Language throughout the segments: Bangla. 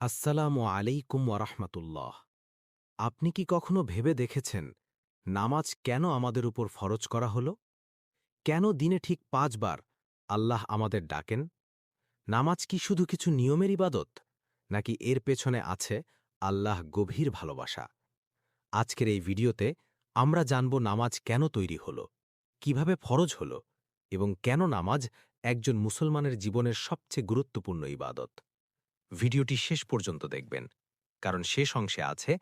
আসসালামু আলাইকুম ওরহমতুল্লাহ আপনি কি কখনো ভেবে দেখেছেন নামাজ কেন আমাদের উপর ফরজ করা হল? কেন দিনে ঠিক পাঁচবার আল্লাহ আমাদের ডাকেন? নামাজ কি শুধু কিছু নিয়মের ইবাদত, নাকি এর পেছনে আছে আল্লাহ গভীর ভালোবাসা? আজকের এই ভিডিওতে আমরা জানব নামাজ কেন তৈরি হল, কীভাবে ফরজ হল এবং কেন নামাজ একজন মুসলমানের জীবনের সবচেয়ে গুরুত্বপূর্ণ ইবাদত। ভিডিওটি শেষ পর্যন্ত দেখবেন। কারণ শেষ অংশে আছে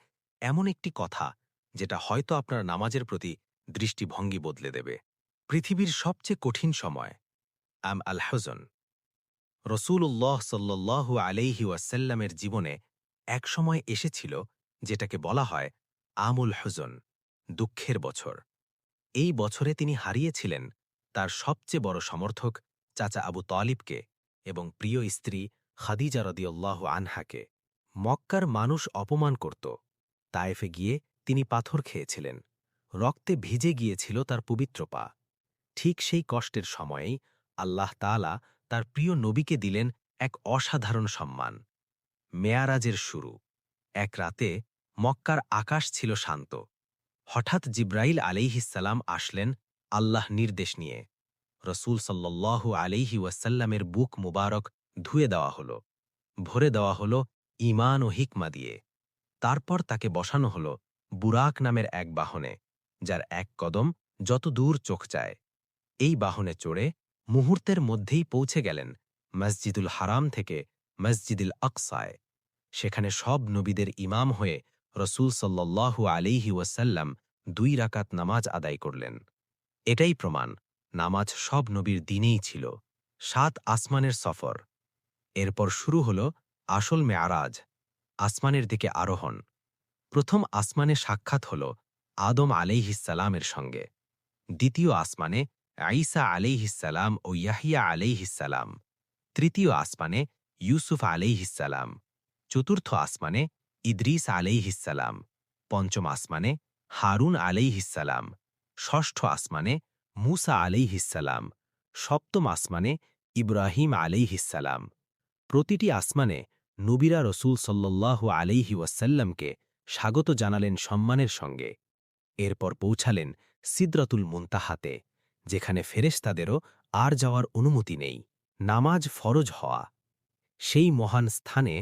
এমন একটি কথা যেটা হয়তো আপনার নামাজের প্রতি দৃষ্টিভঙ্গি বদলে দেবে। পৃথিবীর সবচেয়ে কঠিন সময় আম আল হজন। রসুল্লাহ সাল্লু আলাইহি ওয়াসাল্লামের জীবনে এক সময় এসেছিল যেটাকে বলা হয় আমুল হজন, দুঃখের বছর। এই বছরে তিনি হারিয়েছিলেন তার সবচেয়ে বড় সমর্থক চাচা আবু তালিবকে এবং প্রিয় স্ত্রী খাদিজা রদিউল্লাহ আনহাকে মক্কার মানুষ অপমান করত। তায়েফে গিয়ে তিনি পাথর খেয়েছিলেন। রক্তে ভিজে গিয়েছিল তার পবিত্র পা। ঠিক সেই কষ্টের সময়েই আল্লাহ তালা তার প্রিয় নবীকে দিলেন এক অসাধারণ সম্মান। মেয়ারাজের শুরু। এক রাতে মক্কার আকাশ ছিল শান্ত। হঠাৎ জিব্রাইল আলাইহিসাল্লাম আসলেন আল্লাহ নির্দেশ নিয়ে। রসুল সাল্লু আলাইহি ওয়াসাল্লামের বুক মুবারক ধুয়ে দেওয়া হল। ভরে দেওয়া হল ইমান ও হিকমা দিয়ে। তারপর তাকে বসানো হল বুরাক নামের এক বাহনে, যার এক কদম যত দূর চোখ চায়। এই বাহনে চড়ে মুহূর্তের মধ্যেই পৌঁছে গেলেন মসজিদুল হারাম থেকে মসজিদুল আকসায়। সেখানে সব নবীদের ইমাম হয়ে রসুল সাল্লু আলিহি ওয়াসাল্লাম দুই রাকাত নামাজ আদায় করলেন। এটাই প্রমাণ, নামাজ সব নবীর দিনেই ছিল। সাত আসমানের সফর। এরপর শুরু হল আসল মেয়ারাজ, আসমানের দিকে আরোহণ। প্রথম আসমানে সাক্ষাৎ হল আদম আলাইহিসালামের সঙ্গে। দ্বিতীয় আসমানে আইসা আলাইহিসালাম ও ইয়াহিয়া আলাইহিসালাম তৃতীয় আসমানে ইউসুফ আলাইহিসালাম চতুর্থ আসমানে ইদ্রিস আলাইহিসালাম পঞ্চম আসমানে হারুন আলাইহিসালাম ষষ্ঠ আসমানে মুসা আলাইহিসালাম সপ্তম আসমানে ইব্রাহিম আলাইহিসালাম প্রতিটি আসমানে নবীরা রসুল সল্লাহ আলাইহি ওয়াসাল্লামকে স্বাগত জানালেন সম্মানের সঙ্গে। এরপর পৌঁছালেন সিদ্রতুল মুন্তাহাতে, যেখানে ফেরেশতাদেরও আর যাওয়ার অনুমতি নেই, নামাজ ফরজ হওয়া। সেই মহান স্থানে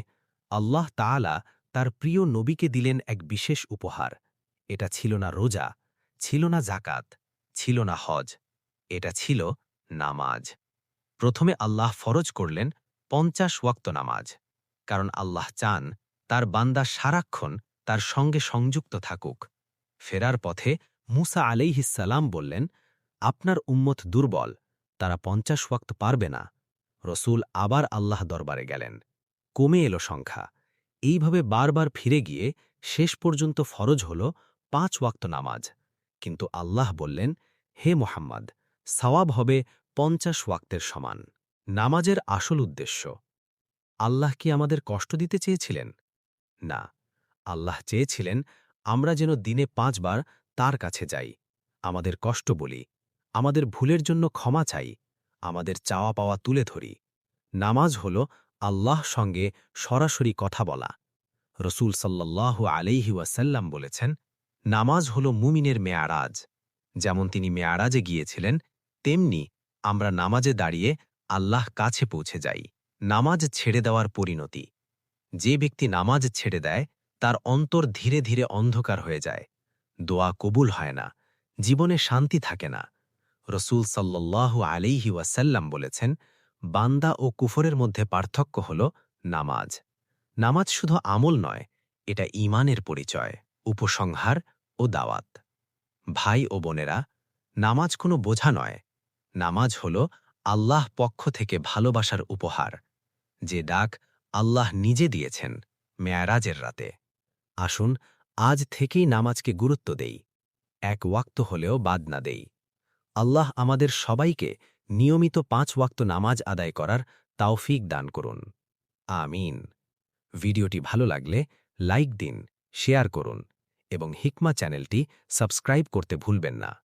আল্লাহ তাআলা তার প্রিয় নবীকে দিলেন এক বিশেষ উপহার। এটা ছিল না রোজা, ছিল না জাকাত ছিল না হজ, এটা ছিল নামাজ। প্রথমে আল্লাহ ফরজ করলেন পঞ্চাশ ওয়াক্ত নামাজ, কারণ আল্লাহ চান তার বান্দা সারাক্ষণ তার সঙ্গে সংযুক্ত থাকুক। ফেরার পথে মুসা আলাইহিসাল্লাম বললেন, আপনার উম্মত দুর্বল, তারা পঞ্চাশ ওয়াক্ত পারবে না। রসুল আবার আল্লাহ দরবারে গেলেন। কমে এলো সংখ্যা। এইভাবে বারবার ফিরে গিয়ে শেষ পর্যন্ত ফরজ হল পাঁচ ওয়াক্ত নামাজ। কিন্তু আল্লাহ বললেন, হে মোহাম্মদ, সওয়াব হবে পঞ্চাশ ওয়াক্তের সমান। নামাজের আসল উদ্দেশ্য। আল্লাহ কি আমাদের কষ্ট দিতে চেয়েছিলেন? না। আল্লাহ চেয়েছিলেন আমরা যেন দিনে পাঁচবার তার কাছে যাই, আমাদের কষ্ট বলি, আমাদের ভুলের জন্য ক্ষমা চাই, আমাদের চাওয়া পাওয়া তুলে ধরি। নামাজ হল আল্লাহ সঙ্গে সরাসরি কথা বলা। রসুল সাল্লাহ আলাইহি ওয়াসাল্লাম বলেছেন, নামাজ হল মুমিনের মেয়ারাজ। যেমন তিনি মেয়ারাজে গিয়েছিলেন, তেমনি আমরা নামাজে দাঁড়িয়ে আল্লাহ কাছে পৌঁছে যাই, নামাজ ছেড়ে দেওয়ার পরিণতি। যে ব্যক্তি নামাজ ছেড়ে দেয়, তার অন্তর ধীরে ধীরে অন্ধকার হয়ে যায়। দোয়া কবুল হয় না, জীবনে শান্তি থাকে না। রসুল সাল্লাহ আলিহি ওয়াসাল্লাম বলেছেন, বান্দা ও কুফরের মধ্যে পার্থক্য হল নামাজ। নামাজ শুধু আমল নয়, এটা ইমানের পরিচয়, উপসংহার ও দাওয়াত। ভাই ও বোনেরা, নামাজ কোনো বোঝা নয়, নামাজ হল আল্লাহ পক্ষ থেকে ভালোবাসার উপহার, যে ডাক আল্লাহ নিজে দিয়েছেন মেয়ারাজের রাতে। আসুন, আজ থেকেই নামাজকে গুরুত্ব দেই, এক ওয়াক্ত হলেও বাদ না দেই। আল্লাহ আমাদের সবাইকে নিয়মিত পাঁচ ওয়াক্ত নামাজ আদায় করার তাওফিক দান করুন। আমিন। ভিডিওটি ভালো লাগলে লাইক দিন, শেয়ার করুন এবং হিকমা চ্যানেলটি সাবস্ক্রাইব করতে ভুলবেন না।